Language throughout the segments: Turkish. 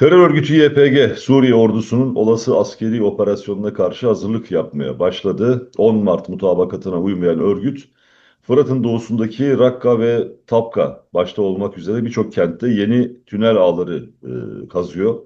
Terör örgütü YPG, Suriye ordusunun olası askeri operasyonuna karşı hazırlık yapmaya başladı. 10 Mart mutabakatına uymayan örgüt, Fırat'ın doğusundaki Rakka ve Tapka başta olmak üzere birçok kentte yeni tünel ağları e, kazıyor.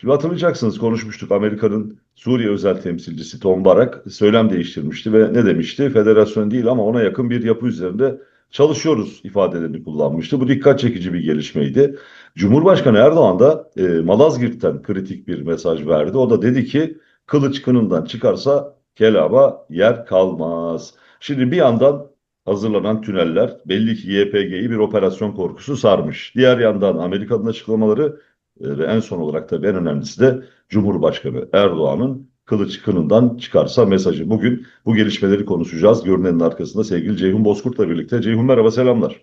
Şimdi hatırlayacaksınız konuşmuştuk Amerika'nın Suriye özel temsilcisi Tom Barak söylem değiştirmişti ve ne demişti? Federasyon değil ama ona yakın bir yapı üzerinde çalışıyoruz ifadelerini kullanmıştı. Bu dikkat çekici bir gelişmeydi. Cumhurbaşkanı Erdoğan da e, Malazgirt'ten kritik bir mesaj verdi. O da dedi ki kılıç kınından çıkarsa kelaba yer kalmaz. Şimdi bir yandan hazırlanan tüneller belli ki YPG'yi bir operasyon korkusu sarmış. Diğer yandan Amerika'nın açıklamaları e, ve en son olarak tabii en önemlisi de Cumhurbaşkanı Erdoğan'ın kılıç kınından çıkarsa mesajı. Bugün bu gelişmeleri konuşacağız. Görünenin arkasında sevgili Ceyhun Bozkurt'la birlikte. Ceyhun merhaba selamlar.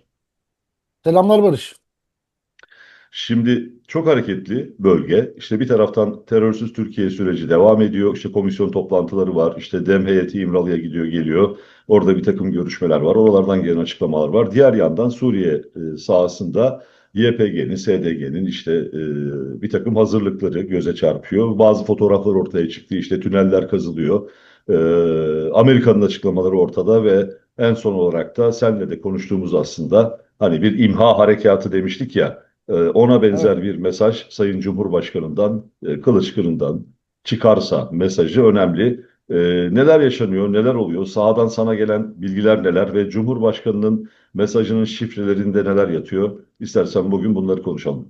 Selamlar Barış. Şimdi çok hareketli bölge. İşte bir taraftan terörsüz Türkiye süreci devam ediyor. İşte komisyon toplantıları var. İşte DEM heyeti İmralı'ya gidiyor geliyor. Orada bir takım görüşmeler var. Oralardan gelen açıklamalar var. Diğer yandan Suriye e, sahasında YPG'nin, SDG'nin işte e, bir takım hazırlıkları göze çarpıyor. Bazı fotoğraflar ortaya çıktı. İşte tüneller kazılıyor. E, Amerika'nın açıklamaları ortada ve en son olarak da senle de konuştuğumuz aslında hani bir imha harekatı demiştik ya. Ee, Ona benzer Evet. bir mesaj Sayın Cumhurbaşkanı'ndan, e, Kılıçkırı'ndan çıkarsa mesajı önemli. Ee, Neler yaşanıyor, neler oluyor, sahadan sana gelen bilgiler neler ve Cumhurbaşkanı'nın mesajının şifrelerinde neler yatıyor? İstersen bugün bunları konuşalım.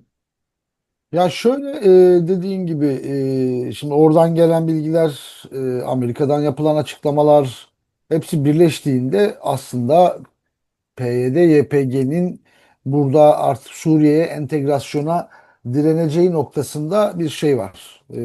Ya şöyle e, dediğin gibi e, şimdi oradan gelen bilgiler, e, Amerika'dan yapılan açıklamalar hepsi birleştiğinde aslında PYD, YPG'nin burada artık Suriye'ye entegrasyona direneceği noktasında bir şey var. E,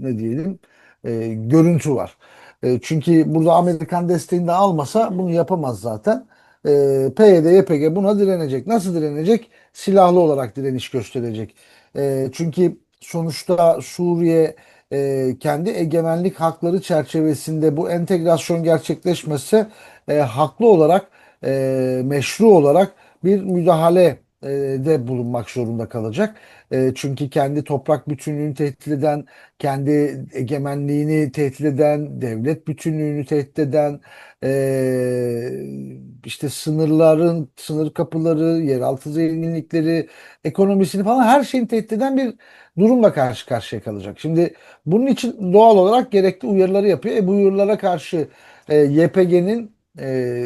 ne diyelim? E, görüntü var. E, çünkü burada Amerikan desteğini de almasa bunu yapamaz zaten. E, PYD, YPG buna direnecek. Nasıl direnecek? Silahlı olarak direniş gösterecek. E, çünkü sonuçta Suriye e, kendi egemenlik hakları çerçevesinde bu entegrasyon gerçekleşmezse e, haklı olarak e, meşru olarak bir müdahale e, de bulunmak zorunda kalacak. E, çünkü kendi toprak bütünlüğünü tehdit eden, kendi egemenliğini tehdit eden, devlet bütünlüğünü tehdit eden, e, işte sınırların, sınır kapıları, yeraltı zenginlikleri, ekonomisini falan her şeyini tehdit eden bir durumla karşı karşıya kalacak. Şimdi bunun için doğal olarak gerekli uyarıları yapıyor. E, bu uyarılara karşı YPG'nin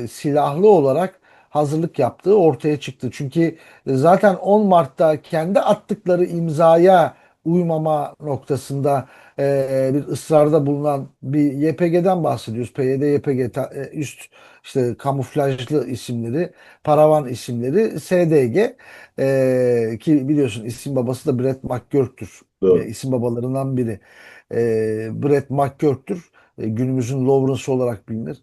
silahlı olarak hazırlık yaptığı ortaya çıktı. Çünkü zaten 10 Mart'ta kendi attıkları imzaya uymama noktasında e, bir ısrarda bulunan bir YPG'den bahsediyoruz. PYD, YPG e, üst işte kamuflajlı isimleri, paravan isimleri, SDG e, ki biliyorsun isim babası da Brett McGurk'tür. E, isim babalarından biri. E, Brett McGurk'tür. E, günümüzün Lawrence olarak bilinir.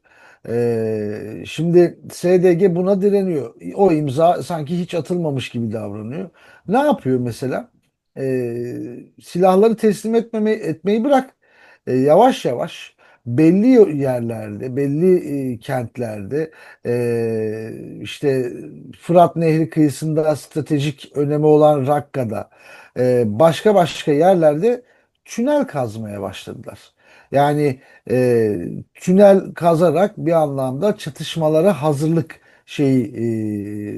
Ee, şimdi SDG buna direniyor. O imza sanki hiç atılmamış gibi davranıyor. Ne yapıyor mesela? Ee, silahları teslim etmeme, etmeyi bırak. Ee, yavaş yavaş belli yerlerde, belli e, kentlerde e, işte Fırat Nehri kıyısında stratejik önemi olan Rakka'da e, başka başka yerlerde tünel kazmaya başladılar. Yani e, tünel kazarak bir anlamda çatışmalara hazırlık şeyi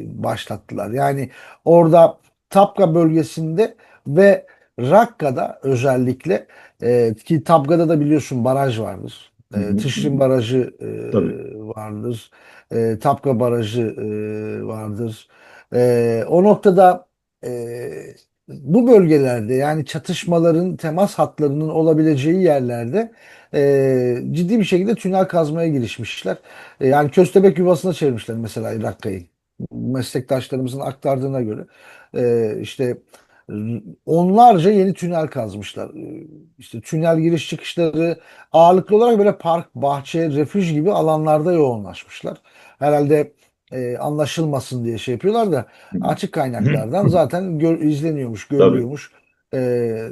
e, başlattılar. Yani orada Tapka bölgesinde ve Rakka'da özellikle e, ki Tapka'da da biliyorsun baraj vardır. E, hı. Barajı Tabii. e, vardır. E, Tapka Barajı e, vardır. E, o noktada e, bu bölgelerde yani çatışmaların temas hatlarının olabileceği yerlerde e, ciddi bir şekilde tünel kazmaya girişmişler. E, yani köstebek yuvasına çevirmişler mesela Rakka'yı. Meslektaşlarımızın aktardığına göre e, işte onlarca yeni tünel kazmışlar. E, İşte tünel giriş çıkışları ağırlıklı olarak böyle park, bahçe, refüj gibi alanlarda yoğunlaşmışlar. Herhalde e, anlaşılmasın diye şey yapıyorlar da açık kaynaklardan zaten gör- izleniyormuş, Tabii. görülüyormuş. E,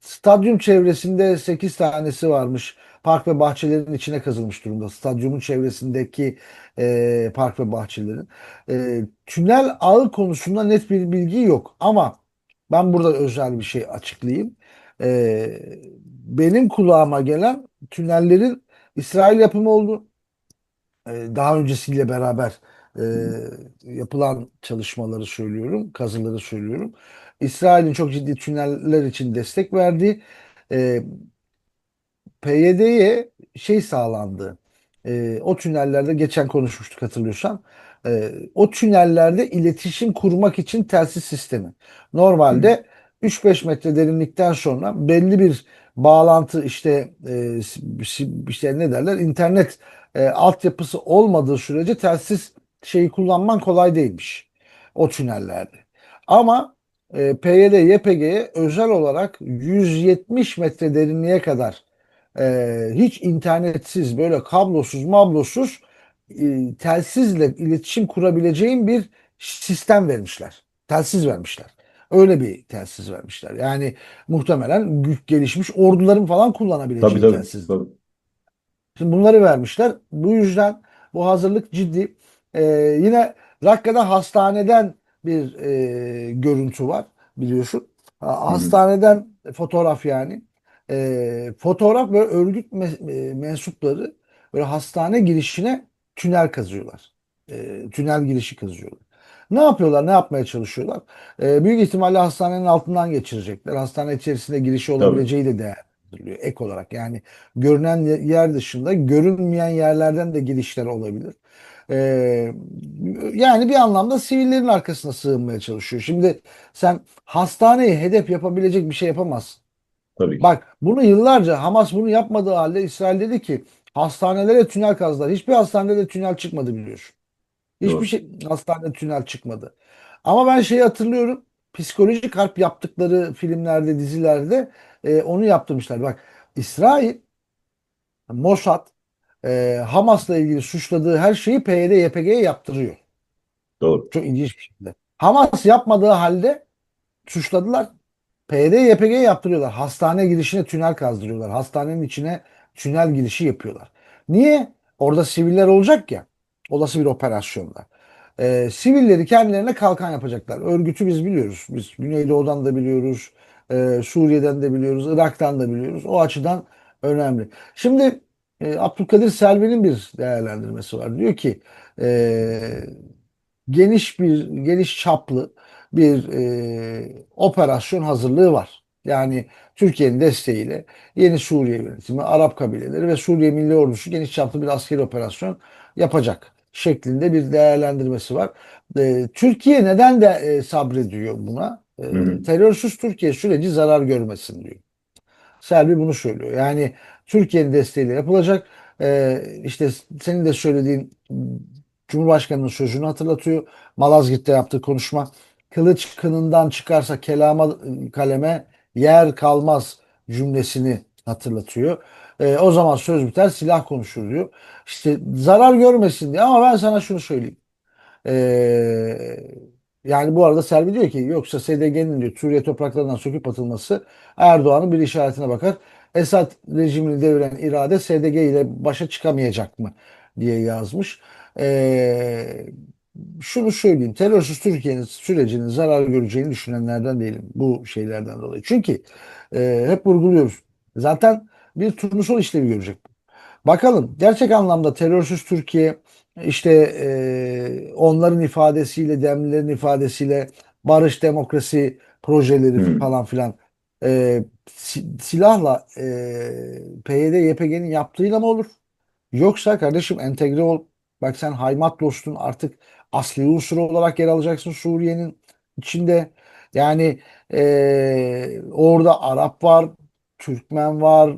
stadyum çevresinde 8 tanesi varmış. Park ve bahçelerin içine kazılmış durumda. Stadyumun çevresindeki e, park ve bahçelerin. E, tünel ağı konusunda net bir bilgi yok. Ama ben burada özel bir şey açıklayayım. Ee, benim kulağıma gelen tünellerin İsrail yapımı oldu. Ee, daha öncesiyle beraber e, yapılan çalışmaları söylüyorum, kazıları söylüyorum. İsrail'in çok ciddi tüneller için destek verdiği e, PYD'ye şey sağlandı. E, o tünellerde geçen konuşmuştuk hatırlıyorsan. E, o tünellerde iletişim kurmak için telsiz sistemi. Normalde 3-5 metre derinlikten sonra belli bir bağlantı işte e, işte ne derler internet e, altyapısı olmadığı sürece telsiz şeyi kullanman kolay değilmiş o tünellerde. Ama e, PYD, YPG'ye özel olarak 170 metre derinliğe kadar e, hiç internetsiz böyle kablosuz mablosuz e, telsizle iletişim kurabileceğin bir sistem vermişler. Telsiz vermişler. Öyle bir telsiz vermişler. Yani muhtemelen güç gelişmiş orduların falan Tabii kullanabileceği tabii. telsiz. tabii. Şimdi bunları vermişler. Bu yüzden bu hazırlık ciddi. Ee, yine Rakka'da hastaneden bir e, görüntü var biliyorsun. Ha, Hı. Hastaneden fotoğraf yani. Ee, fotoğraf böyle örgüt me- e, mensupları böyle hastane girişine tünel kazıyorlar. Ee, tünel girişi kazıyorlar. Ne yapıyorlar? Ne yapmaya çalışıyorlar? Ee, büyük ihtimalle hastanenin altından geçirecekler. Hastane içerisinde girişi Tabii. olabileceği de değerlendiriliyor ek olarak. Yani görünen yer dışında görünmeyen yerlerden de girişler olabilir. Ee, yani bir anlamda sivillerin arkasına sığınmaya çalışıyor. Şimdi sen hastaneyi hedef yapabilecek bir şey yapamazsın. Tabii ki. Bak bunu yıllarca Hamas bunu yapmadığı halde İsrail dedi ki hastanelere tünel kazdılar. Hiçbir hastanede tünel çıkmadı biliyorsun. Hiçbir Doğru. şey hastanede tünel çıkmadı. Ama ben şeyi hatırlıyorum. Psikolojik harp yaptıkları filmlerde, dizilerde e, onu yaptırmışlar. Bak İsrail Mossad e, Hamas'la ilgili suçladığı her şeyi PYD, YPG'ye yaptırıyor. Doğru. Çok ilginç bir şekilde. Hamas yapmadığı halde suçladılar. PYD, YPG'ye yaptırıyorlar. Hastane girişine tünel kazdırıyorlar. Hastanenin içine tünel girişi yapıyorlar. Niye? Orada siviller olacak ya. Olası bir operasyonda. Ee, sivilleri kendilerine kalkan yapacaklar. Örgütü biz biliyoruz. Biz Güneydoğu'dan da biliyoruz. e, Suriye'den de biliyoruz. Irak'tan da biliyoruz. O açıdan önemli. Şimdi e, Abdülkadir Selvi'nin bir değerlendirmesi var. Diyor ki e, geniş bir geniş çaplı bir e, operasyon hazırlığı var. Yani Türkiye'nin desteğiyle yeni Suriye yönetimi, Arap kabileleri ve Suriye Milli Ordusu geniş çaplı bir askeri operasyon yapacak şeklinde bir değerlendirmesi var. E, Türkiye neden de e, sabrediyor buna? E, terörsüz Türkiye süreci zarar görmesin diyor. Selvi bunu söylüyor. Yani Türkiye'nin desteğiyle yapılacak. Ee, işte senin de söylediğin Cumhurbaşkanı'nın sözünü hatırlatıyor. Malazgirt'te yaptığı konuşma. Kılıç kınından çıkarsa kelama kaleme yer kalmaz cümlesini hatırlatıyor. Ee, o zaman söz biter silah konuşur diyor. İşte zarar görmesin diye ama ben sana şunu söyleyeyim. Ee, yani bu arada Selvi diyor ki yoksa SDG'nin diyor Suriye topraklarından söküp atılması Erdoğan'ın bir işaretine bakar. Esad rejimini deviren irade SDG ile başa çıkamayacak mı diye yazmış. Ee, şunu söyleyeyim. Terörsüz Türkiye'nin sürecinin zarar göreceğini düşünenlerden değilim. Bu şeylerden dolayı. Çünkü e, hep vurguluyoruz. Zaten bir turnusol işlevi görecek. Bakalım gerçek anlamda terörsüz Türkiye işte e, onların ifadesiyle, demlilerin ifadesiyle barış demokrasi projeleri Hı. falan filan e, si- silahla e, PYD, YPG'nin yaptığıyla mı olur? Yoksa kardeşim entegre ol. Bak sen Haymat dostun artık asli unsur olarak yer alacaksın Suriye'nin içinde. Yani e, orada Arap var, Türkmen var,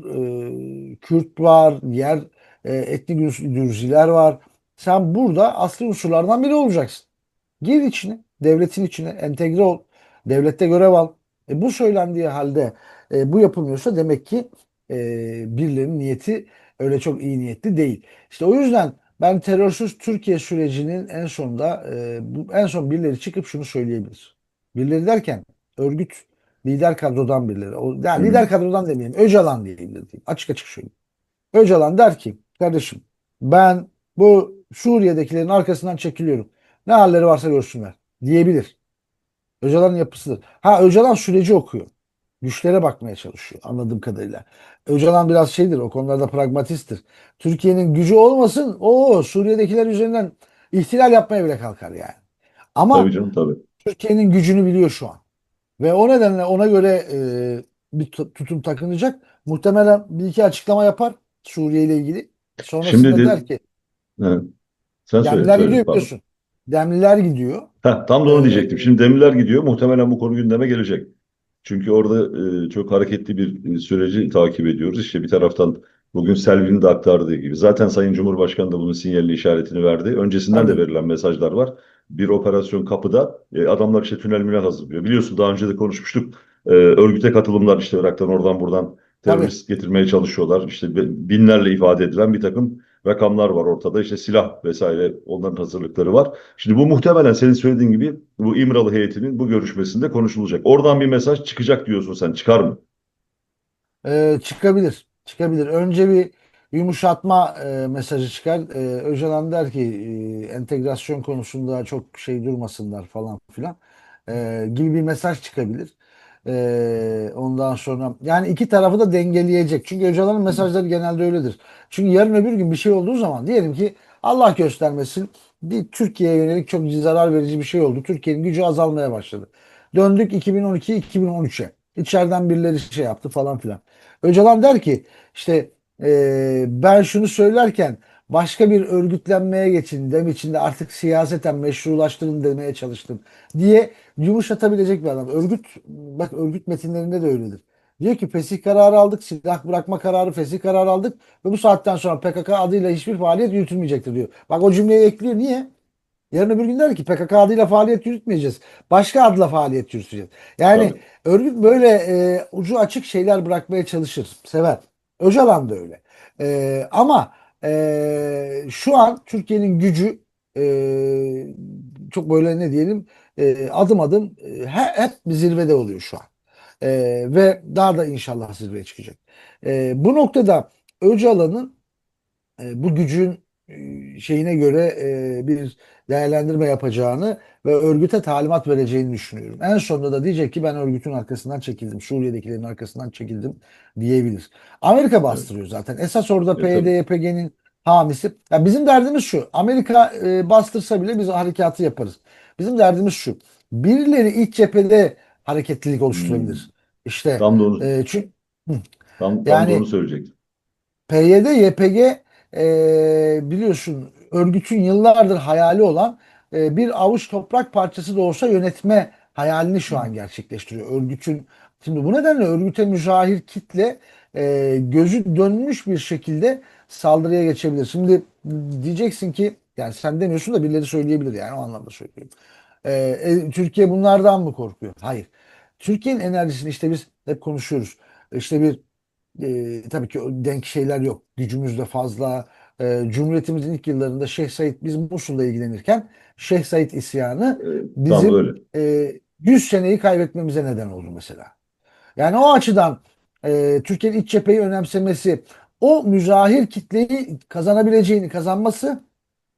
e, Kürt var, diğer e, etnik Dür- Dürziler var. Sen burada asli unsurlardan biri olacaksın. Gir içine, devletin içine entegre ol. Devlette görev al. E, bu söylendiği halde e, bu yapılmıyorsa demek ki e, birilerinin niyeti öyle çok iyi niyetli değil. İşte o yüzden ben terörsüz Türkiye sürecinin en sonunda e, bu, en son birileri çıkıp şunu söyleyebilir. Birileri derken örgüt lider kadrodan birileri. O, yani lider kadrodan demeyelim. Öcalan diyebilir diyeyim. Açık açık söyleyeyim. Öcalan der ki kardeşim ben bu Suriye'dekilerin arkasından çekiliyorum. Ne halleri varsa görsünler diyebilir. Öcalan'ın yapısıdır. Ha Öcalan süreci okuyor. Güçlere bakmaya çalışıyor anladığım kadarıyla. Öcalan biraz şeydir o konularda pragmatisttir. Türkiye'nin gücü olmasın o Suriye'dekiler üzerinden ihtilal yapmaya bile kalkar yani. Ama Tabii canım tabii. Türkiye'nin gücünü biliyor şu an. Ve o nedenle ona göre e, bir tu- tutum takınacak. Muhtemelen bir iki açıklama yapar Suriye ile ilgili. Sonrasında Şimdi de- der ki He. Sen Demliler söyle, gidiyor biliyorsun. Demliler gidiyor. Heh, tam da onu Ee, diyecektim. Şimdi Demirler gidiyor. Muhtemelen bu konu gündeme gelecek. Çünkü orada e, çok hareketli bir e, süreci takip ediyoruz. İşte bir taraftan bugün Selvi'nin de aktardığı gibi. Zaten Sayın Cumhurbaşkanı da bunun sinyalli işaretini verdi. Öncesinden de Tabii. verilen mesajlar var. Bir operasyon kapıda. E, adamlar işte tünel münel hazırlıyor. Biliyorsun daha önce de konuşmuştuk. E, örgüte katılımlar işte Irak'tan oradan buradan terörist getirmeye çalışıyorlar. İşte binlerle ifade edilen bir takım rakamlar var ortada. İşte silah vesaire onların hazırlıkları var. Şimdi bu muhtemelen senin söylediğin gibi bu İmralı heyetinin bu görüşmesinde konuşulacak. Oradan bir mesaj çıkacak diyorsun sen. Çıkar mı? Ee, çıkabilir. Çıkabilir. Önce bir yumuşatma e, mesajı çıkar. Ee, Öcalan der ki e, entegrasyon konusunda çok şey durmasınlar falan filan Ee, gibi bir mesaj çıkabilir. Ee, ondan sonra yani iki tarafı da dengeleyecek. Çünkü Öcalan'ın mesajları genelde öyledir. Çünkü yarın öbür gün bir şey olduğu zaman diyelim ki Allah göstermesin bir Türkiye'ye yönelik çok zarar verici bir şey oldu. Türkiye'nin gücü azalmaya başladı. Döndük 2012-2013'e. İçeriden birileri şey yaptı falan filan. Öcalan der ki işte e, ben şunu söylerken başka bir örgütlenmeye geçin dem içinde artık siyaseten meşrulaştırın demeye çalıştım diye yumuşatabilecek bir adam. Örgüt bak örgüt metinlerinde de öyledir. Diyor ki fesih kararı aldık, silah bırakma kararı, fesih kararı aldık ve bu saatten sonra PKK adıyla hiçbir faaliyet yürütülmeyecektir diyor. Bak o cümleyi ekliyor. Niye? Yarın öbür gün der ki PKK adıyla faaliyet yürütmeyeceğiz. Başka adla faaliyet yürüteceğiz. Yani Tabii. örgüt böyle e, ucu açık şeyler bırakmaya çalışır. Sever. Öcalan da öyle. E, ama e, şu an Türkiye'nin gücü e, çok böyle ne diyelim e, adım adım e, he- hep zirvede oluyor şu an. E, ve daha da inşallah zirveye çıkacak. E, bu noktada Öcalan'ın e, bu gücün şeyine göre e, bir değerlendirme yapacağını ve örgüte talimat vereceğini düşünüyorum. En sonunda da diyecek ki ben örgütün arkasından çekildim. Suriye'dekilerin arkasından çekildim diyebilir. Amerika bastırıyor zaten. Esas orada E. PYD, YPG'nin hamisi. Ya bizim derdimiz şu. Amerika e, bastırsa bile biz harekatı yaparız. Bizim derdimiz şu. Birileri iç cephede hareketlilik oluşturabilir. İşte Tam onu, e, çünkü tam, tam yani onu söyleyecektim. PYD, YPG e, biliyorsun örgütün yıllardır hayali olan e, bir avuç toprak parçası da olsa yönetme hayalini şu an gerçekleştiriyor. Örgütün şimdi bu nedenle örgüte müzahir kitle e, gözü dönmüş bir şekilde saldırıya geçebilir. Şimdi diyeceksin ki yani sen demiyorsun da birileri söyleyebilir yani o anlamda söylüyorum. E, e, Türkiye bunlardan mı korkuyor? Hayır. Türkiye'nin enerjisini işte biz hep konuşuyoruz. İşte bir e, tabii ki denk şeyler yok. Gücümüz de fazla. E, Cumhuriyetimizin ilk yıllarında Şeyh Said biz Musul'la ilgilenirken Şeyh Said isyanı tam bizim öyle. e, 100 seneyi kaybetmemize neden oldu mesela. Yani o açıdan e, Türkiye'nin iç cepheyi önemsemesi, o müzahir kitleyi kazanabileceğini kazanması,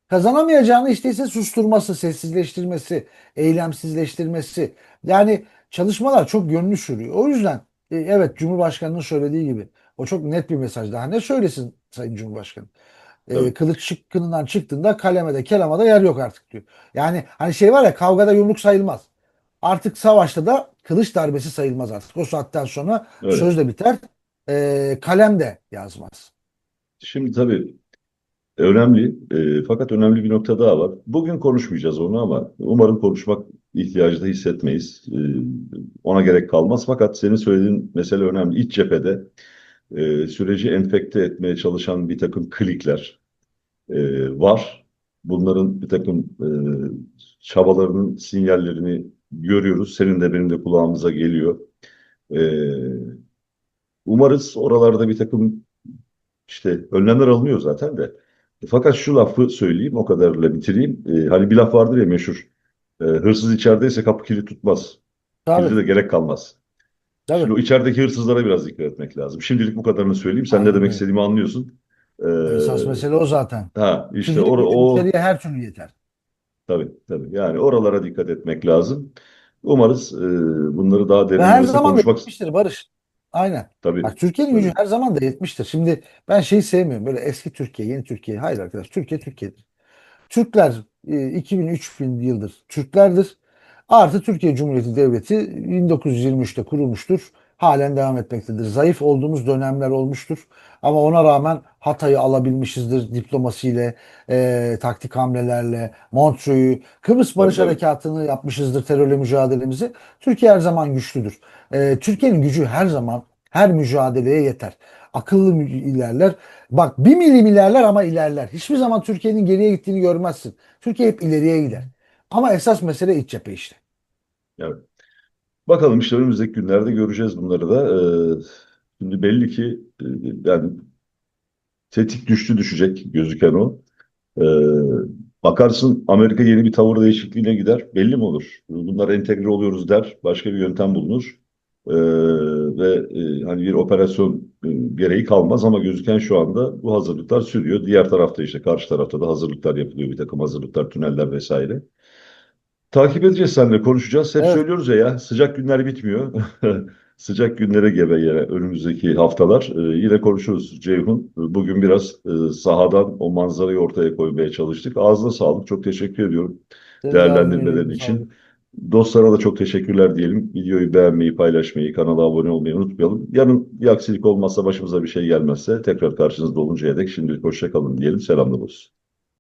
kazanamayacağını işte ise susturması, sessizleştirmesi, eylemsizleştirmesi. Yani çalışmalar çok yönlü sürüyor. O yüzden e, evet Cumhurbaşkanı'nın söylediği gibi o çok net bir mesaj. Daha ne söylesin Sayın Cumhurbaşkanı? E, kılıç şıkkınından çıktığında kalemede kelamada yer yok artık diyor. Yani hani şey var ya kavgada yumruk sayılmaz. Artık savaşta da kılıç darbesi sayılmaz artık. O saatten sonra Öyle. söz de biter. e, kalem de yazmaz. Şimdi tabii önemli e, fakat önemli bir nokta daha var. Bugün konuşmayacağız onu ama umarım konuşmak ihtiyacı da hissetmeyiz. E, ona gerek kalmaz. Fakat senin söylediğin mesele önemli. İç cephede e, süreci enfekte etmeye çalışan bir takım klikler e, var. Bunların bir takım e, çabalarının sinyallerini görüyoruz. Senin de benim de kulağımıza geliyor. E, umarız oralarda bir takım işte önlemler alınıyor zaten de. Fakat şu lafı söyleyeyim, o kadarıyla bitireyim. E, hani bir laf vardır ya meşhur. E, hırsız içerideyse kapı kilit tutmaz. Tabii, de gerek kalmaz. Şimdi tabii. o içerideki hırsızlara biraz dikkat etmek lazım. Şimdilik bu kadarını söyleyeyim. Sen ne Aynen demek öyle. istediğimi anlıyorsun. E, Esas mesele o zaten. ha işte Şimdilik or o her türlü yeter. tabii tabii. Yani oralara dikkat etmek lazım. Umarız e, bunları daha Ve her derinlemesine zaman konuşmak Barış. Aynen. tabii. Bak Türkiye'nin gücü her zaman da yetmiştir. Şimdi ben şeyi sevmiyorum. Böyle eski Türkiye, yeni Türkiye. Hayır arkadaş. Türkiye Türkiye'dir. Türkler e, 2000-3000 yıldır Türklerdir. Artı Türkiye Cumhuriyeti Devleti 1923'te kurulmuştur. Halen devam etmektedir. Zayıf olduğumuz dönemler olmuştur. Ama ona rağmen Hatay'ı alabilmişizdir diplomasiyle, e, taktik hamlelerle, Montreux'u, Kıbrıs Barış tabii. Harekatı'nı yapmışızdır terörle mücadelemizi. Türkiye her zaman güçlüdür. E, Türkiye'nin gücü her zaman her mücadeleye yeter. Akıllı ilerler. Bak bir milim ilerler ama ilerler. Hiçbir zaman Türkiye'nin geriye gittiğini görmezsin. Türkiye hep ileriye gider. Ama esas mesele iç cephe işte. Evet. Bakalım işte önümüzdeki günlerde göreceğiz bunları da. Ee, şimdi belli ki e, yani tetik düştü düşecek gözüken o. Ee, bakarsın Amerika yeni bir tavır değişikliğine gider. Belli mi olur? Bunlar entegre oluyoruz der. Başka bir yöntem bulunur. Ee, ve e, hani bir operasyon e, gereği kalmaz ama gözüken şu anda bu hazırlıklar sürüyor. Diğer tarafta işte karşı tarafta da hazırlıklar yapılıyor. Bir takım hazırlıklar, tüneller vesaire. Takip edeceğiz seninle konuşacağız. Hep Evet. söylüyoruz ya ya sıcak günler bitmiyor. Sıcak günlere gebe yine önümüzdeki haftalar. Ee, yine konuşuruz Ceyhun. Bugün biraz e, sahadan o manzarayı ortaya koymaya çalıştık. Ağzına sağlık. Çok teşekkür ediyorum Senin de değerlendirmelerin ağzına için. sağlık. Dostlara da çok teşekkürler diyelim. Videoyu beğenmeyi, paylaşmayı, kanala abone olmayı unutmayalım. Yarın bir aksilik olmazsa başımıza bir şey gelmezse tekrar karşınızda oluncaya dek şimdilik hoşça kalın diyelim. Selamlar olsun.